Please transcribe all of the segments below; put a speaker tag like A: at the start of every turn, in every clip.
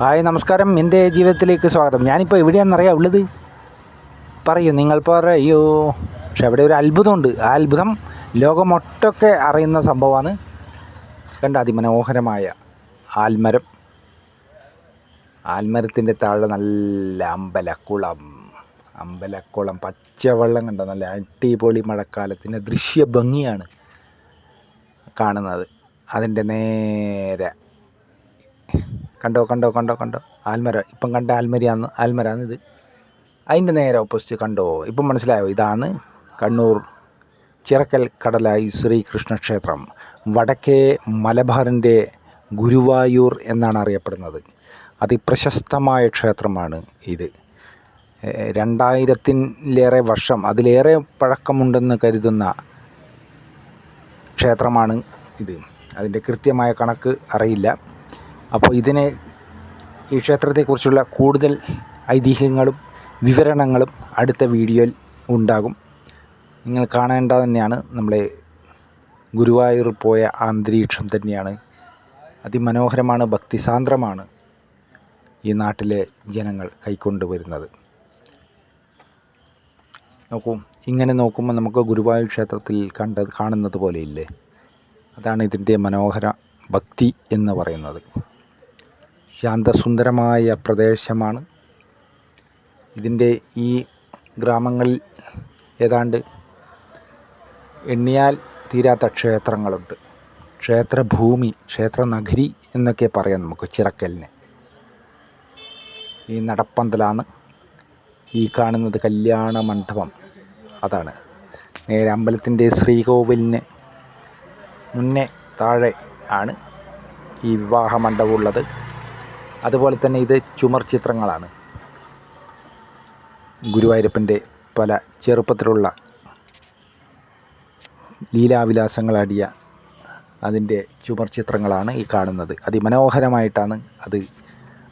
A: Hi നമസ്കാരം. എന്റെ ജീവിതത്തിലേക്ക് സ്വാഗതം. ഞാനിപ്പോൾ എവിടെയാണെന്നറിയാം ഉള്ളത്? പറയൂ നിങ്ങൾ പറയൂ. പക്ഷെ അവിടെ ഒരു അത്ഭുതമുണ്ട്. ആ അത്ഭുതം ലോകമൊട്ടൊക്കെ അറിയുന്ന സംഭവമാണ്. കണ്ട അതിമനോഹരമായ ആൽമരം? ആൽമരത്തിന്റെ താഴെ നല്ല അമ്പലക്കുളം. അമ്പലക്കുളം പച്ചവെള്ളം കണ്ട? നല്ല അടിപൊളി മഴക്കാലത്തിന്റെ ദൃശ്യ ഭംഗിയാണ് കാണുന്നത്. അതിന്റെ നേരെ കണ്ടോ കണ്ടോ കണ്ടോ കണ്ടോ. ആൽമര. ഇപ്പം കണ്ട ആൽമരിയാന്ന് ആൽമരാന്ന് ഇത്. അതിന്റെ നേരെ ഓപ്പോസിറ്റ് കണ്ടോ? ഇപ്പം മനസ്സിലായോ? ഇതാണ് കണ്ണൂർ ചിറക്കൽ കടലായി ശ്രീകൃഷ്ണ ക്ഷേത്രം വടക്കേ മലബാറിന്റെ ഗുരുവായൂർ എന്നാണ് അറിയപ്പെടുന്നത്. അതിപ്രശസ്തമായ ക്ഷേത്രമാണ് ഇത്. രണ്ടായിരത്തിലേറെ വർഷം അതിലേറെ പഴക്കമുണ്ടെന്ന് കരുതുന്ന ക്ഷേത്രമാണ് ഇത്. അതിന്റെ കൃത്യമായ കണക്ക് അറിയില്ല. അപ്പോൾ ഇതിനെ ഈ ക്ഷേത്രത്തെക്കുറിച്ചുള്ള കൂടുതൽ ഐതിഹ്യങ്ങളും വിവരണങ്ങളും അടുത്ത വീഡിയോയിൽ ഉണ്ടാകും. നിങ്ങൾ കാണേണ്ട തന്നെയാണ് നമ്മളെ ഗുരുവായൂർ പോയ അന്തരീക്ഷം തന്നെയാണ്. അതിമനോഹരമാണ് ഭക്തിസാന്ദ്രമാണ് ഈ നാട്ടിലെ ജനങ്ങൾ കൈക്കൊണ്ടുവരുന്നത്. നോക്കൂ ഇങ്ങനെ നോക്കുമ്പോൾ നമുക്ക് ഗുരുവായൂർ ക്ഷേത്രത്തിൽ കണ്ട കാണുന്നത് പോലെയില്ലേ? അതാണ് ഇതിന്റെ മനോഹര ഭക്തി എന്ന് പറയുന്നത്. ശാന്തസുന്ദരമായ പ്രദേശമാണ്. ഇതിന്റെ ഈ ഗ്രാമങ്ങളിൽ ഏതാണ്ട് എണ്ണിയാൽ തീരാത്ത ക്ഷേത്രങ്ങളുണ്ട്. ക്ഷേത്രഭൂമി ക്ഷേത്രനഗരി എന്നൊക്കെ പറയാം നമുക്ക് ചിറക്കലിനെ. ഈ നടപ്പന്തലാണ് ഈ കാണുന്നത് കല്യാണ മണ്ഡപം. അതാണ്. നേരെ അമ്പലത്തിന്റെ ശ്രീകോവിലിന് മുന്നേ താഴെ ആണ് ഈ വിവാഹ മണ്ഡപം ഉള്ളത്. അതുപോലെ തന്നെ ഇത് ചുമർ ചിത്രങ്ങളാണ്. ഗുരുവായൂരപ്പന്റെ പല ചെറുപ്പത്തിലുള്ള ലീലാവിലാസങ്ങളാടിയ അതിന്റെ ചുമർ ചിത്രങ്ങളാണ് ഈ കാണുന്നത്. അതിമനോഹരമായിട്ടാണ് അത്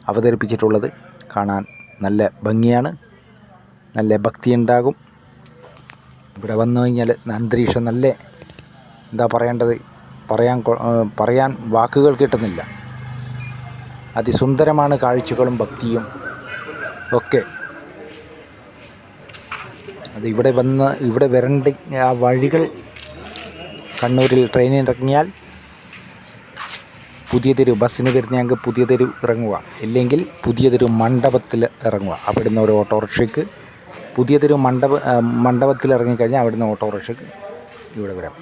A: അവതരിപ്പിച്ചിട്ടുള്ളത്. കാണാൻ നല്ല ഭംഗിയാണ്. നല്ല ഭക്തിയുണ്ടാകും. ഇവിടെ വന്നു കഴിഞ്ഞാൽ അന്തരീക്ഷം നല്ല എന്താ പറയേണ്ടത്? പറയാൻ പറയാൻ വാക്കുകൾ കിട്ടുന്നില്ല. അതിസുന്ദരമാണ് കാഴ്ചകളും ഭക്തിയും ഒക്കെ. അത് ഇവിടെ വന്ന് ഇവിടെ വരണ്ട ആ വഴികൾ കണ്ണൂരിൽ ട്രെയിനിൽ ഇറങ്ങിയാൽ പുതിയതൊരു ബസ്സിന് വരുന്നെങ്കിൽ പുതിയതൊരു ഇറങ്ങുക. ഇല്ലെങ്കിൽ പുതിയതൊരു മണ്ഡപത്തിൽ ഇറങ്ങുക. അവിടുന്ന് ഒരു ഓട്ടോറിക്ഷയ്ക്ക് പുതിയതൊരു മണ്ഡപ മണ്ഡപത്തിൽ ഇറങ്ങിക്കഴിഞ്ഞാൽ അവിടുന്ന് ഓട്ടോറിക്ഷയ്ക്ക് ഇവിടെ വരാം.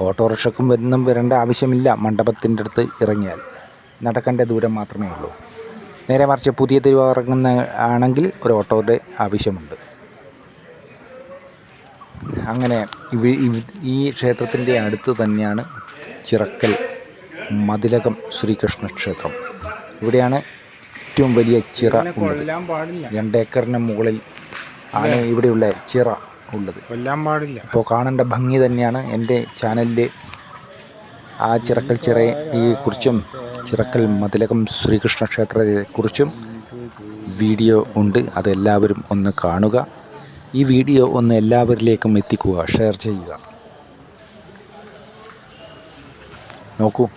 A: ഓട്ടോറിക്ഷക്കും ഒന്നും വരേണ്ട ആവശ്യമില്ല. മണ്ഡപത്തിന്റെ അടുത്ത് ഇറങ്ങിയാൽ. നടക്കേണ്ട ദൂരം മാത്രമേ ഉള്ളൂ. നേരെ മറിച്ച് പുതിയ തെരുവ് ഇറങ്ങുന്ന ആണെങ്കിൽ ഒരു ഓട്ടോയുടെ ആവശ്യമുണ്ട്. അങ്ങനെ ഈ ക്ഷേത്രത്തിന്റെ അടുത്ത് തന്നെയാണ് ചിറക്കൽ മതിലകം ശ്രീകൃഷ്ണ ക്ഷേത്രം. ഇവിടെയാണ് ഏറ്റവും വലിയ ചിറ ഉള്ളത്. രണ്ടേക്കറിന് മുകളിൽ ആണ് ഇവിടെയുള്ള ചിറ ഉള്ളത്. അപ്പോൾ കാണേണ്ട ഭംഗി തന്നെയാണ് എന്റെ ചാനലിൽ ആ ചിറക്കൽ ചിറയെ കുറിച്ചും ചിറക്കൽ മതിലകം ശ്രീകൃഷ്ണ ക്ഷേത്രത്തെക്കുറിച്ചും വീഡിയോ ഉണ്ട്. അതെല്ലാവരും ഒന്ന് കാണുക. ഈ വീഡിയോ ഒന്ന് എല്ലാവരിലേക്കും എത്തിക്കുക. ഷെയർ ചെയ്യുക. നോക്കൂ.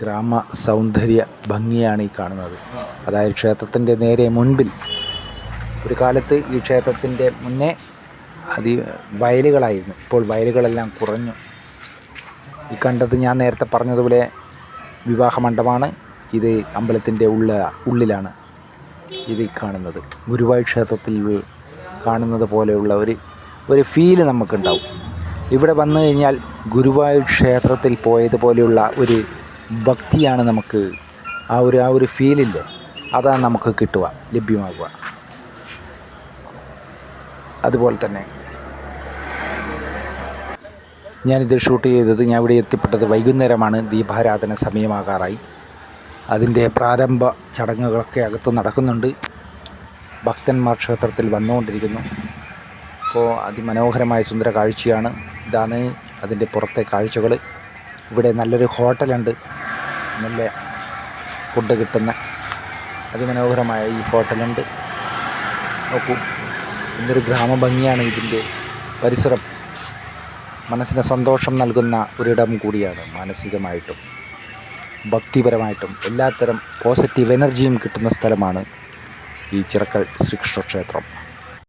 A: ഗ്രാമ സൗന്ദര്യ ഭംഗിയാണ് ഈ കാണുന്നത്. അതായത് ക്ഷേത്രത്തിന്റെ നേരെ മുൻപിൽ. ഒരു കാലത്ത് ഈ ക്ഷേത്രത്തിന്റെ മുന്നേ അതി വയലുകളായിരുന്നു. ഇപ്പോൾ വയലുകളെല്ലാം കുറഞ്ഞു. ഈ കണ്ടത് ഞാൻ നേരത്തെ പറഞ്ഞതുപോലെ വിവാഹ മണ്ഡപമാണ് ഇത് അമ്പലത്തിന്റെ ഉള്ള ഉള്ളിലാണ് ഇത് കാണുന്നത്. ഗുരുവായൂർ ക്ഷേത്രത്തിൽ കാണുന്നത് പോലെയുള്ള ഒരു ഒരു ഫീൽ നമുക്കുണ്ടാവും. ഇവിടെ വന്നു കഴിഞ്ഞാൽ ഗുരുവായൂർ ക്ഷേത്രത്തിൽ പോയതുപോലെയുള്ള ഒരു ഭക്തിയാണ് നമുക്ക് ആ ഒരു ആ ഒരു ഫീലില്ലേ അതാണ് നമുക്ക് കിട്ടുക ലഭ്യമാകുക അതുപോലെ തന്നെ ഞാനിത് ഷൂട്ട് ചെയ്തത് ഞാൻ ഇവിടെ എത്തിപ്പെട്ടത് വൈകുന്നേരമാണ്. ദീപാരാധന സമയമാകാറായി. അതിന്റെ പ്രാരംഭ ചടങ്ങുകളൊക്കെ അകത്ത് നടക്കുന്നുണ്ട്. ഭക്തന്മാർ ക്ഷേത്രത്തിൽ വന്നുകൊണ്ടിരിക്കുന്നു. അപ്പോൾ അതിമനോഹരമായ സുന്ദര കാഴ്ചയാണ്. ഇതാണ് അതിന്റെ പുറത്തെ കാഴ്ചകൾ. ഇവിടെ നല്ലൊരു ഹോട്ടലുണ്ട്. നല്ല ഫുഡ് കിട്ടുന്ന അതിമനോഹരമായ ഈ ഹോട്ടലുണ്ട്. നോക്കൂ എന്തൊരു ഗ്രാമഭംഗിയാണ് ഇതിന്റെ പരിസരം. മനസ്സിന് സന്തോഷം നൽകുന്ന ഒരിടം കൂടിയാണ് മാനസികമായിട്ടും ഭക്തിപരമായിട്ടും എല്ലാത്തരം പോസിറ്റീവ് എനർജിയും കിട്ടുന്ന സ്ഥലമാണ് ഈ ചിറക്കൽ ശ്രീകൃഷ്ണ ക്ഷേത്രം